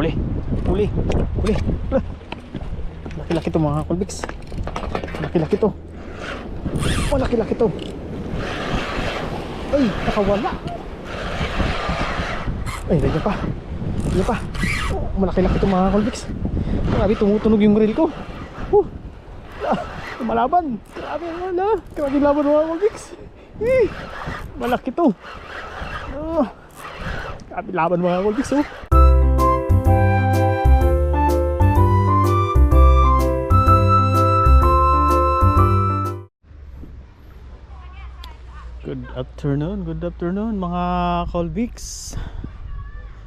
Huli. Huli. Huli. Laki-laki to mga Colbix. Laki-laki to. Oh, laki-laki to. Ay, nakawala. Ay, nandiyan pa. Nandiyan pa. Oh, malaki-laki to mga Colbix. Grabe, tumutunog yung reel ko. Ah, malaban. Grabe, wala. Grabe yung laban mga Colbix. Eh, malaki to. Oh. Grabe laban mga Colbix, oh. Afternoon, good afternoon mga Colbix.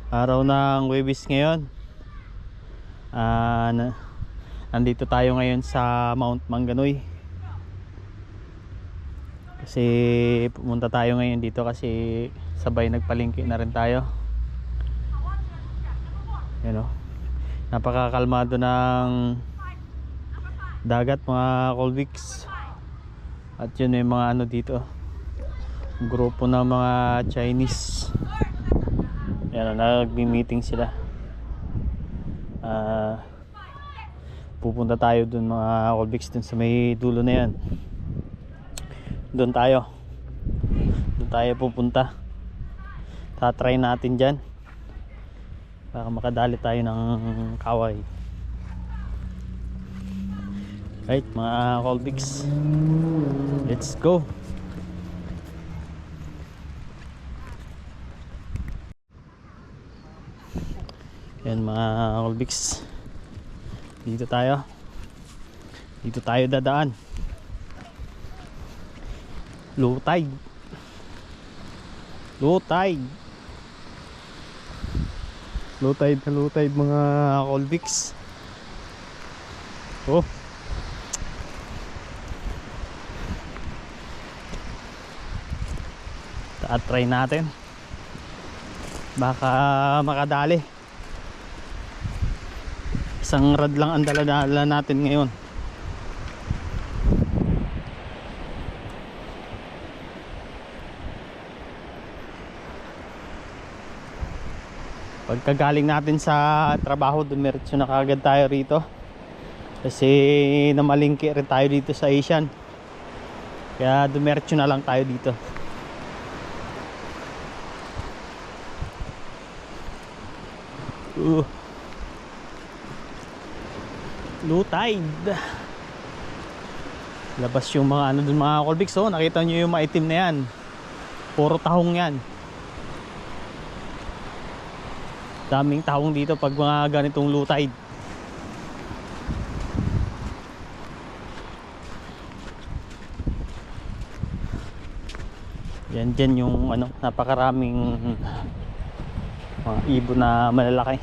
Araw ng Webis ngayon. Na, Nandito tayo ngayon sa Mount Mangganoy Kasi pumunta tayo ngayon dito kasi sabay nagpalingki na rin tayo. Yan o Napakakalmado ng dagat mga Colbix. At yun yung mga ano dito grupo ng mga Chinese. Yan nagbi-meeting sila. Ah, pupunta tayo dun mga Colbix dun sa may dulo na yan. Dun tayo. Dun tayo pupunta. Tatry natin dyan. Baka makadali tayo ng kaway. Right mga Colbix. Let's go Yan mga Colbix. Dito tayo. Dito tayo dadaan. Low tide. Low tide. Low tide na low tide mga Colbix. Oh. Ta-try natin. Baka makadali isang rad lang ang dala-dala natin ngayon. Pagkagaling natin sa trabaho dumiretso na kagad tayo rito. Kasi namalingki rin tayo dito sa Asian. Kaya dumiretso na lang tayo dito. Uh low tide. Labas yung mga ano dun mga Colbix oh. Nakita nyo yung maitim na yan. Puro tahong yan. Daming tahong dito pag mga ganitong low tide. Yan dyan yung ano napakaraming mga ibon na malalaki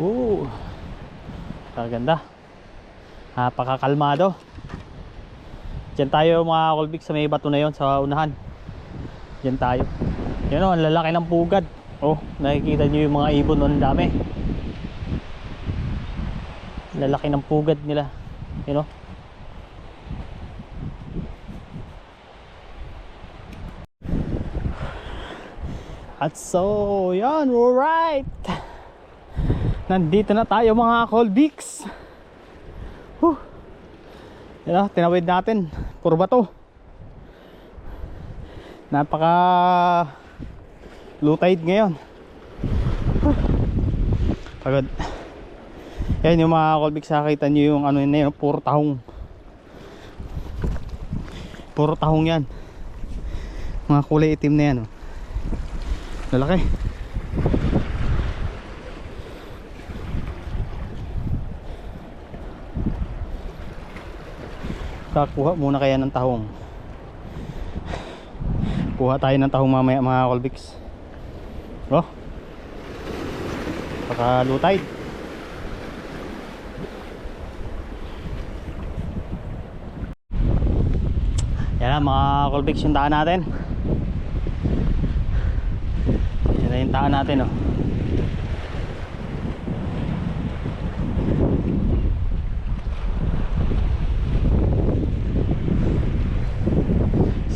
Oo. Kaganda. Napakakalmado. Diyan tayo mga Colbix sa may bato na yon sa unahan. Diyan tayo. Yan o, ang lalaki ng pugad. Oh, nakikita nyo yung mga ibon ang dami. Lalaki ng pugad nila. You know? At so, yan, alright. Nandito na tayo mga Colbix. Huh. Yan o, tinawid natin. Puro bato. Napaka low tide ngayon. Pagod. Yan yung mga Colbix nakita nyo yung ano yun na yun, puro tahong. Puro tahong yan. Mga kulay itim na yan. Oh. Lalaki. Kakuha muna kaya ng tahong. Kuha tayo ng tahong mamaya mga Colbix. Oh. Baka low tide. Yan mga Colbix yung daan natin. Yan na yung daan natin oh.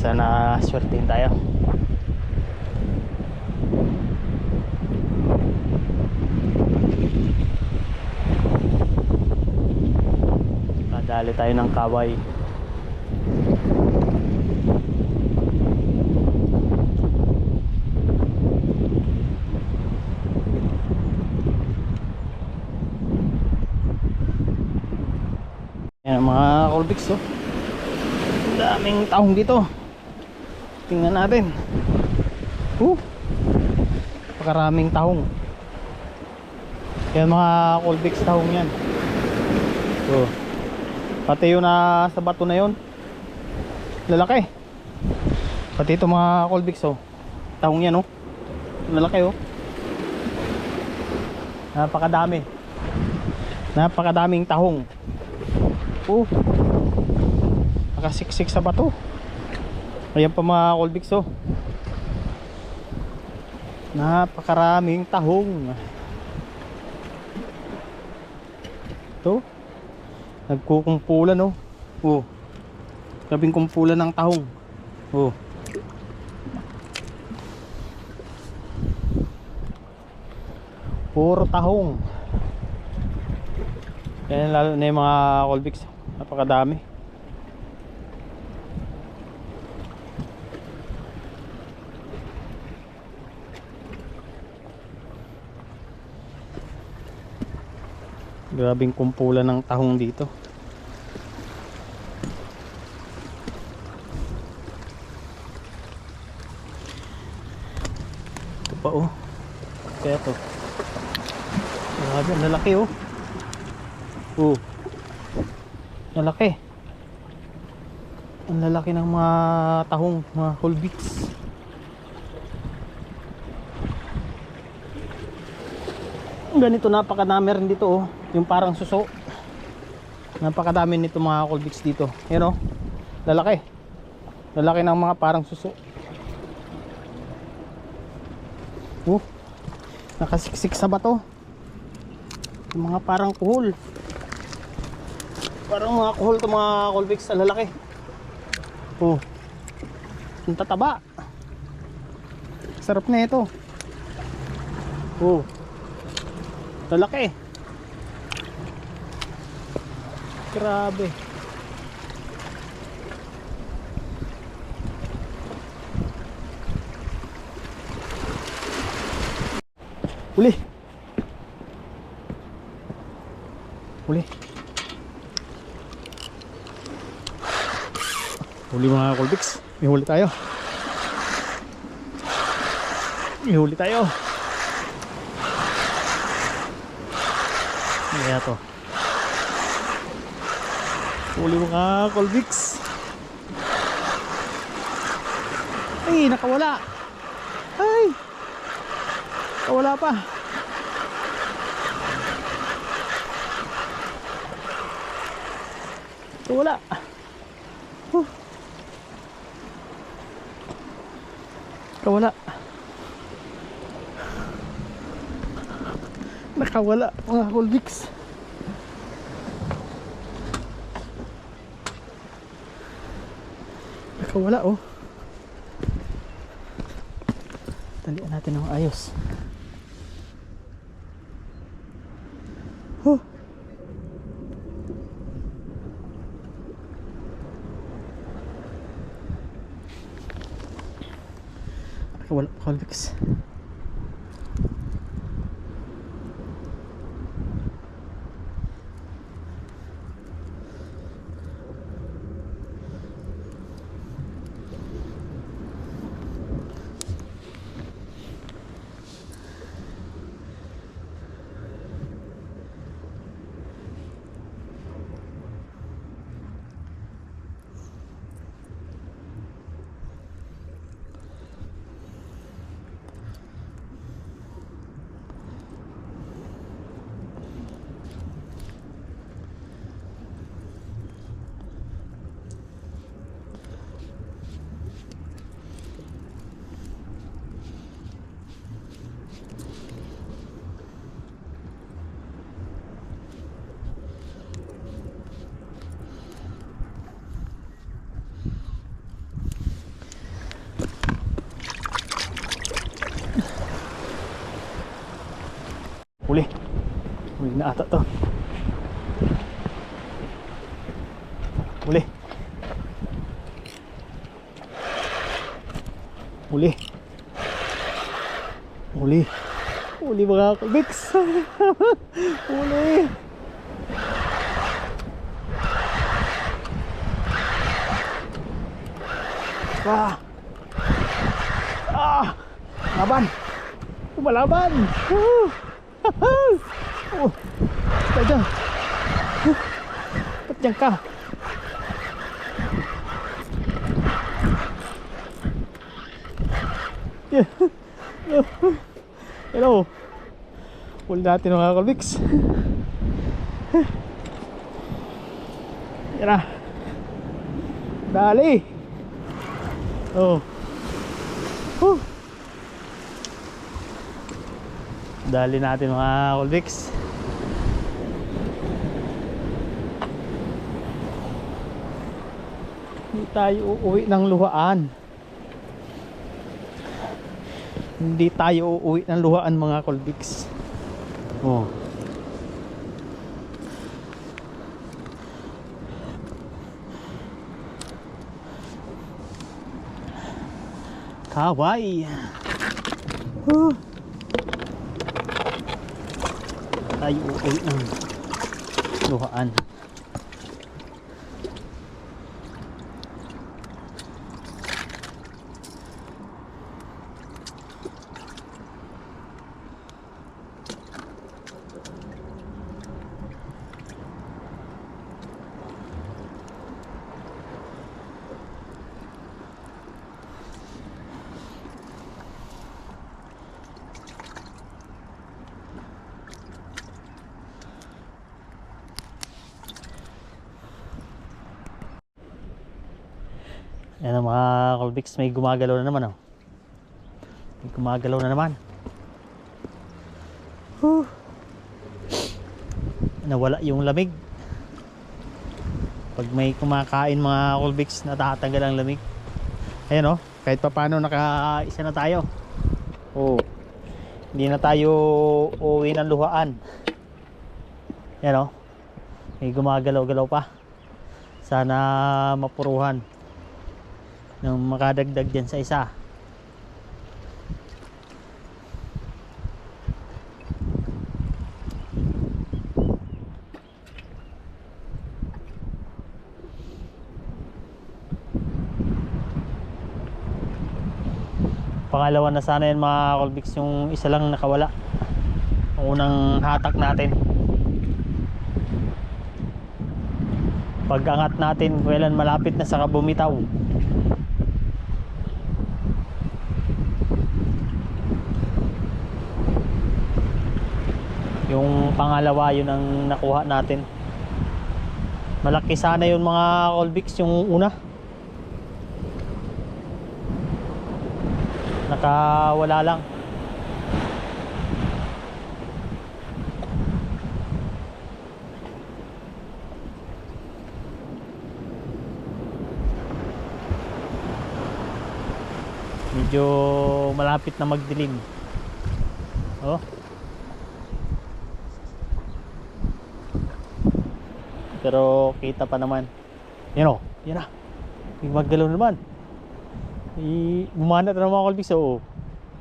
Sana swertihin tayo. Kadali tayo ng kaway. Yan ang mga Colbix oh. Daming taong dito. Tingnan natin. Uh. Pakaraming tahong. Yan mga Colbix tahong yan. Oh. Pati yung na sa bato na yon. Lalaki. Pati ito mga Colbix oh. Tahong yan oh. Lalaki oh. Napakadami. Napakadaming tahong. Oh. Nakasiksik sa bato. Ayan pa mga Colbix oh. Napakaraming tahong. Ito. Nagkukumpulan oh. Oh. Labing kumpulan ng tahong. Oh. Puro tahong. Yan lalo na yung mga Colbix. Napakadami. Grabing kumpulan ng tahong dito. Ito pa oh. Kaya to. Grabe, lalaki oh. Oh. Lalaki. Ang lalaki ng mga tahong, mga whole beaks. Ganito napakadami rin dito oh. Yung parang suso. Napakadami nito mga beaks dito. Yan oh. Lalaki. Lalaki ng mga parang suso. Oh. Nakasiksik sa bato. Yung mga parang kuhol. Parang mga kuhol to mga Colvix sa lalaki. Oh. Ang tataba. Sarap na ito. Oh. Lalaki. Grabe. Uli. Uli. Huli mga Colbix. May huli tayo. May huli tayo. Kaya to? Huli mga Colbix. Ay, nakawala. Ay. Nakawala pa. Nakawala. Huh. Nakawala. Nakawala mga Colvix. Nakawala oh. Talian natin ng ayos. Huh. Nakawala Colvix. Na ata to. Uli. Uli. Uli. Uli mga kalbiks. Uli. Ah. Ah. Laban. Lumalaban. Woo. Oh. Basta dyan. Ba't ka? Yeah. Hello. Huli natin mga kalbiks. Yan na. Dali. Oh. Huh. Dali natin mga Colvix. Hindi tayo uuwi ng luhaan. Hindi tayo uuwi ng luhaan mga Colvix. Oh. Kawai. Huh. Tayo uuwi ng luhaan. Yan ang mga Colvix, may gumagalaw na naman oh. May gumagalaw na naman. Huh. Nawala yung lamig. Pag may kumakain mga Colvix, natatanggal ang lamig. Ayan oh, kahit pa paano naka-isa na tayo. Oh. Hindi na tayo uuwi ng luhaan. Yan oh. May gumagalaw-galaw pa. Sana mapuruhan ng makadagdag dyan sa isa. Pangalawa na sana yan mga Colbix yung isa lang nakawala. Ang unang hatak natin. Pag angat natin kailan malapit na sa kabumitaw yung pangalawa yun ang nakuha natin. Malaki sana yun mga Colbix yung una. Nakawala lang. Medyo malapit na magdilim. Oh pero kita pa naman. Yan o yan na. Maggalaw na naman. I, bumanat na mga kalbis o.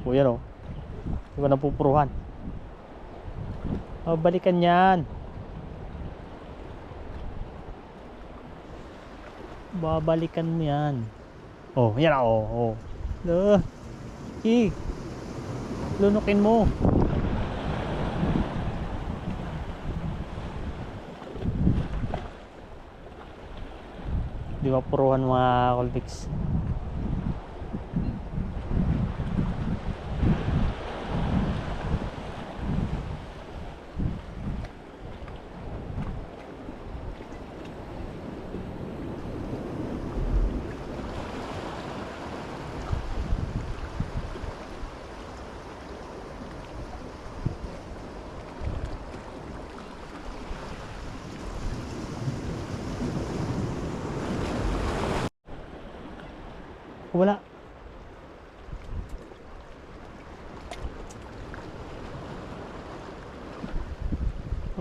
O yan o. Di ba napupuruhan? Oh, balikan yan. Babalikan mo yan. Oh yan o oh, oh. Uh, i. Lunukin mo di ba puruhan mga Colvix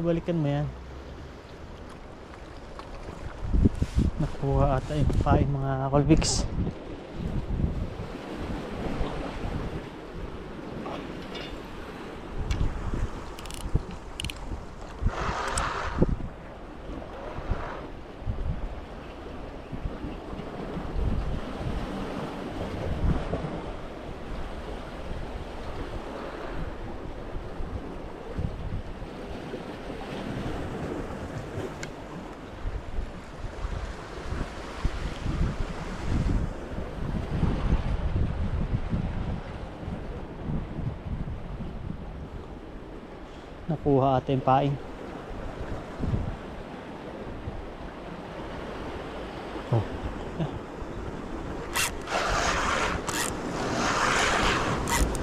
Pabalikan mo yan. Nakuha ata yung pain mga Colvix. Nakuha ata yung pain. Oh.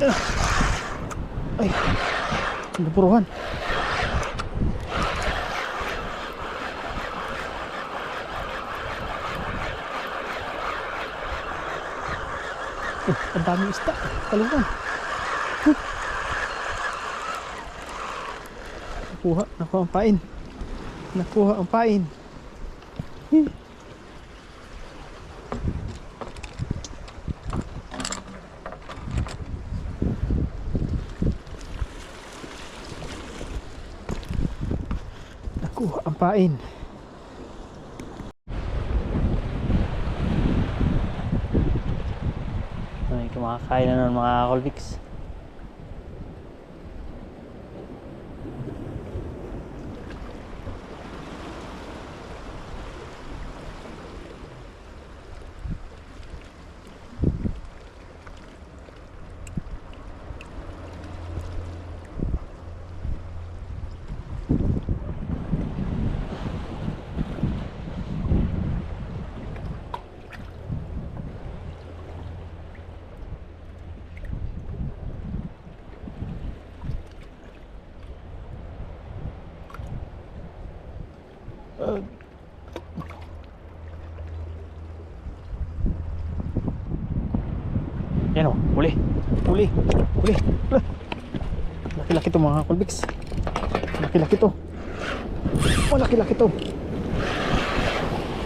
Ah. Ay. Napuruhan. Oh, ang dami isda. Talungan. Nakuha, nakuha ang pain. Nakuha ang pain. Nakuha ang pain. Ay, kumakain na ng mga Colvix. Uh, yan o, huli. Huli. Huli. Laki-laki to mga Colbix. Laki-laki to. Oh, laki-laki to.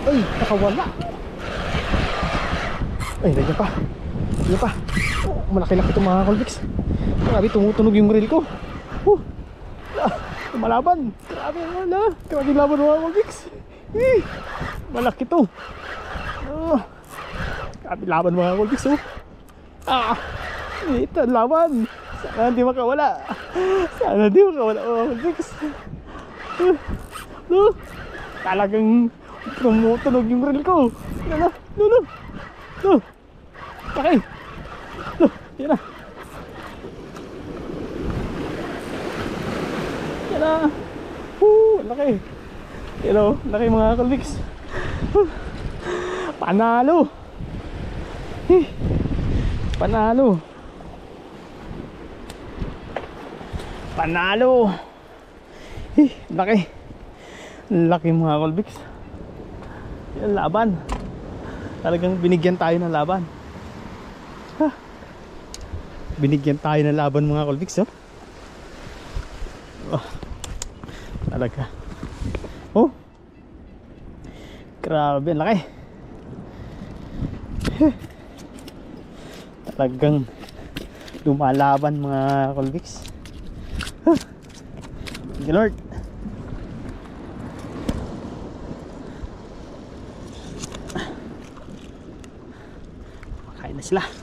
Ay, nakawala. Ay, nandiyan pa. Nandiyan pa. Oh, malaki-laki to mga Colbix. Grabe, tumutunog yung reel ko. Oh, malaban. Grabe, wala. Grabe laban mga Colbix. Eh, malaki to. Oh, grabe laban mga Colbix, oh. Ah! Ito, laban! Sana hindi makawala! Sana hindi makawala oh, Six! No! Talagang tumutunog yung reel ko! Ano? No, no! No! Laki! No! Yan na! Yan na! Woo! Laki! Yan laki mga kalmix! Panalo! Eh! Panalo. Panalo. Eh, laki. Laki mga Colbix. Yan laban. Talagang binigyan tayo ng laban. Ha. Binigyan tayo ng laban mga Colbix, oh. oh. Talaga. Oh. Grabe, laki. Talagang lumalaban mga Colvix. Huh. Thank you Lord. Makain na sila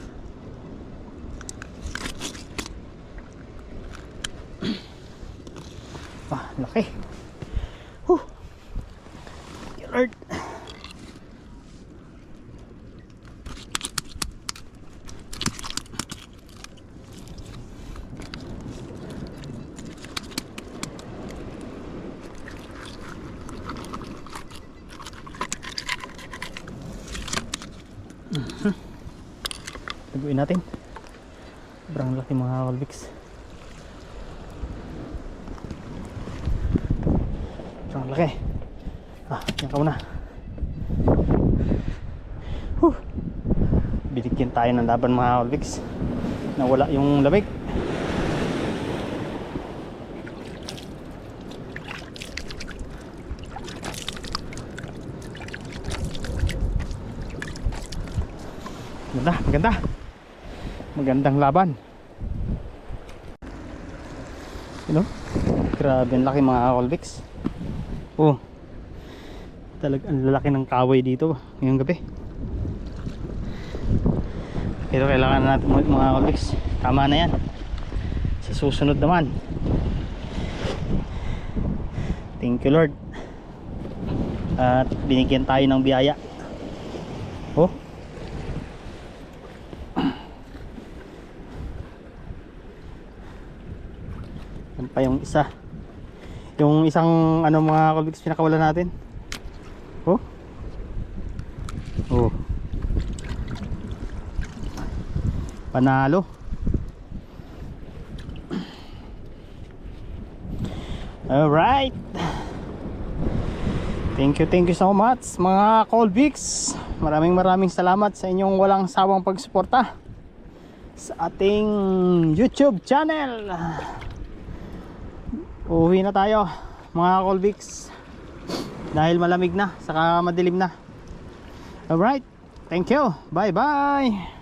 Tuguin natin. Sobrang laki mga Walbix. Sobrang laki. Ah, yan ka muna. Huh. Binigyan tayo ng laban mga Walbix. Nawala yung lamig. Maganda, maganda. Magandang laban. You? Grabe ang laki mga Colbix. Oh. Talag ang lalaki ng kaway dito ngayong gabi. Pero kailangan natin mga Colbix. Tama na yan. Sa susunod naman. Thank you Lord. At binigyan tayo ng biyaya. Oh. Pa yung isa. Yung isang ano mga Colbix pinakawala natin. Oh. Oh. Panalo. Alright. Thank you, thank you so much mga Colbix. Maraming maraming salamat sa inyong walang sawang pagsuporta sa ating YouTube channel. Uwi na tayo mga Colbix dahil malamig na saka madilim na. Alright. Thank you. Bye bye.